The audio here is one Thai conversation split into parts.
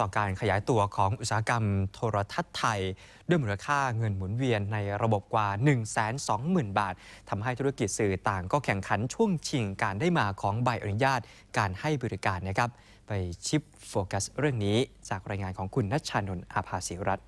ต่อการขยายตัวของอุตสาหกรรมโทรทัศน์ไทย ด้วยมูลค่าเงินหมุนเวียนในระบบกว่า 120,000 บาททำให้ธุรกิจสื่อต่างก็แข่งขันช่วงชิงการได้มาของใบอนุญาตการให้บริการนะครับ ไปชิปโฟกัสเรื่องนี้จากรายงานของคุณนัชชานนท์อาภาศิรัตน์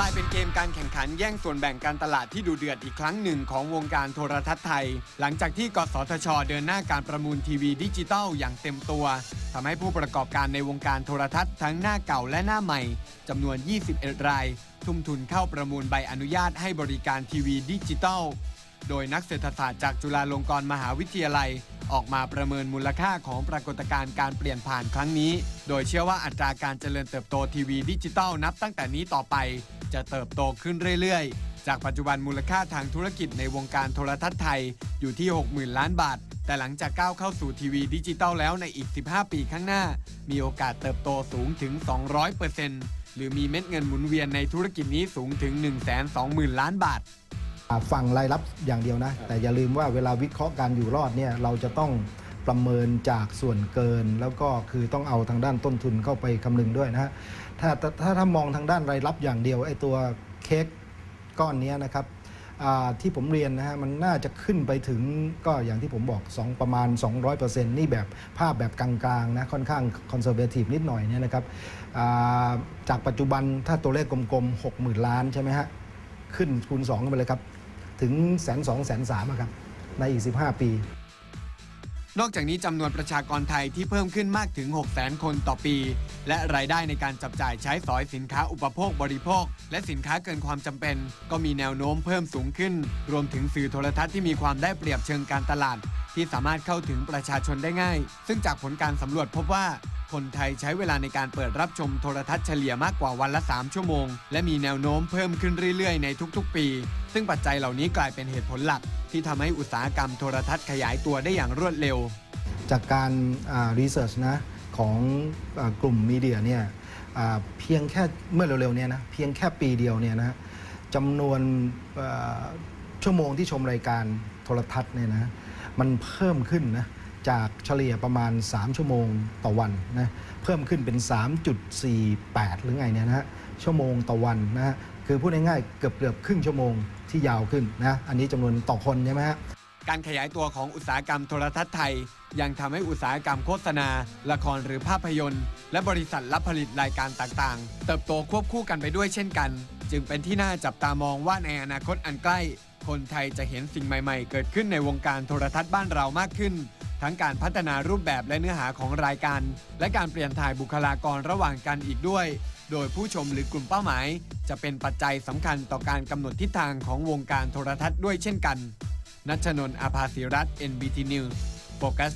กลายเป็นเกมการแข่งขันแย่งส่วนแบ่งการตลาดที่ดูเดือดอีกครั้งหนึ่งของวงการโทรทัศน์ไทย หลังจากที่กสทช เดินหน้าการประมูลทีวีดิจิตอลอย่างเต็มตัวทำให้ผู้ประกอบการในวงการโทรทัศน์ทั้งหน้าเก่าและหน้าใหม่จำนวน 21 ราย ทุ่มทุนเข้าประมูลใบอนุญาตให้บริการทีวีดิจิตอลโดยนักเศรษฐศาสตร์จากจุฬาลงกรณ์มหาวิทยาลัยออกมาประเมินมูลค่าของปรากฏการณ์การเปลี่ยนผ่านครั้งนี้ โดยเชื่อว่าอัตราการเจริญเติบโตทีวีดิจิตอลนับตั้งแต่นี้ต่อไป จะเติบโตขึ้นเรื่อยๆ จากปัจจุบันมูลค่าทางธุรกิจในวงการโทรทัศน์ไทยอยู่ที่ 60,000 ล้านบาท แต่หลังจากก้าวเข้าสู่ทีวีดิจิตอลแล้วในอีก 15 ปีข้างหน้า มีโอกาสเติบโตสูงถึง 200%หรือมีเม็ดเงินหมุนเวียนในธุรกิจนี้สูงถึง 120,000 ล้านบาทอ่าฟังรายรับอย่างเดียวนะ แต่อย่าลืมว่าเวลาวิเคราะห์การอยู่รอดเนี่ยเราจะต้อง ประเมินจากส่วนเกิน แล้วก็คือต้องเอาทางด้านต้นทุนเข้าไปคำนึงด้วยนะฮะถ้าถ้าถ้ามองทางด้านรายรับอย่างเดียวไอ้ตัวเค้กก้อนนี้นะครับที่ผมเรียนนะฮะมันน่าจะขึ้นไปถึงก็อย่างที่ผมบอกสองประมาณ 200%นี่แบบภาพแบบกลางๆนะค่อนข้างคอนเซอร์เวทีฟนิดหน่อยเนี่ยนะครับาจากปัจจุบันถ้าตัวเลขกลมๆ 60,000 ล้านใช่ไหมฮะขึ้นคูณ2กันไปเลยครับ ถึงแสนสองแสนสามครับ ในอีก 15 ปี นอกจากนี้จำนวนประชากรไทยที่เพิ่มขึ้นมากถึง 6 0 0 0 0 0 คนต่อปี และรายได้ในการจับจ่ายใช้สอยสินค้าอุปโภคบริโภค และสินค้าเกินความจำเป็น ก็มีแนวโน้มเพิ่มสูงขึ้น รวมถึงสื่อโทรทัศน์ที่มีความได้เปรียบเชิงการตลาด ที่สามารถเข้าถึงประชาชนได้ง่าย ซึ่งจากผลการสำรวจพบว่าคนไทยใช้เวลาในการเปิดรับชมโทรทัศน์เฉลี่ยมากกว่าวันละ 3 ชั่วโมง และมีแนวโน้มเพิ่มขึ้นเรื่อยๆ ในทุกๆ ปี ซึ่งปัจจัยเหล่านี้กลายเป็นเหตุผลหลัก ที่ทำให้อุตสาหกรรมโทรทัศน์ขยายตัวได้อย่างรวดเร็ว จากการรีเสิร์ชนะของอกลุ่มมีเดียเนี่ยเพียงแค่เมื่อเร็วๆเนี่ยนะเพียงแค่ปีเดียวเนี่ยนะจำนวนชั่วโมงที่ชมรายการโทรทัศน์เนี่ยนะมันเพิ่มขึ้นนะจากเฉลี่ยประมาณ 3 ชั่วโมงต่อวันนะเพิ่มขึ้นเป็น 3.48 หรือไงเนี่ยนะฮะชั่วโมงต่อวันนะฮะ คือพูดง่ายๆเกือบเกือบครึ่งชั่วโมงที่ยาวขึ้นนะอันนี้จำนวนต่อคนใช่ไหมฮะ การขยายตัวของอุตสาหกรรมโทรทัศน์ไทย ยังทำให้อุตสาหกรรมโฆษณา ละครหรือภาพยนตร์ และบริษัทรับผลิตรายการต่างๆ เติบโตควบคู่กันไปด้วยเช่นกัน จึงเป็นที่น่าจับตามองว่าในอนาคตอันใกล้ คนไทยจะเห็นสิ่งใหม่ๆ เกิดขึ้นในวงการโทรทัศน์บ้านเรามากขึ้น ทั้งการพัฒนารูปแบบและเนื้อหาของรายการ และการเปลี่ยนถ่ายบุคลากรระหว่างกันอีกด้วย โดยผู้ชมหรือกลุ่มเป้าหมาย จะเป็นปัจจัยสำคัญต่อการกำหนดทิศทางของวงการโทรทัศน์ด้วยเช่นกัน นัชนนท์อาภาศิรัตน์ NBT News โฟกัส